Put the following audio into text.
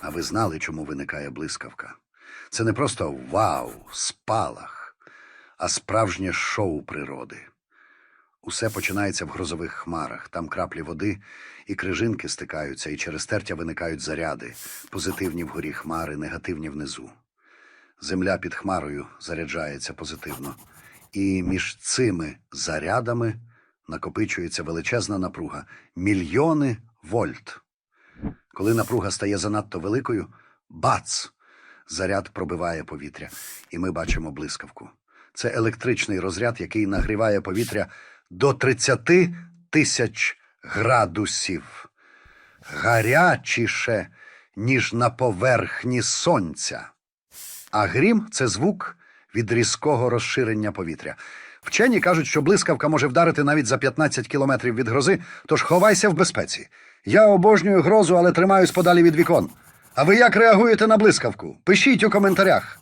А ви знали, чому виникає блискавка? Це не просто вау, спалах, а справжнє шоу природи. Усе починається в грозових хмарах. Там краплі води і крижинки стикаються, і через тертя виникають заряди, позитивні вгорі хмари, негативні внизу. Земля під хмарою заряджається позитивно, і між цими зарядами накопичується величезна напруга мільйони вольт. Коли напруга стає занадто великою, бац! Заряд пробиває повітря, і ми бачимо блискавку. Це електричний розряд, який нагріває повітря до 30 тисяч градусів. Гарячіше, ніж на поверхні сонця. А грім це звук від різкого розширення повітря. Вчені кажуть, що блискавка може вдарити навіть за 15 кілометрів від грози, тож ховайся в безпеці. Я обожнюю грозу, але тримаюсь подалі від вікон. А ви як реагуєте на блискавку? Пишіть у коментарях.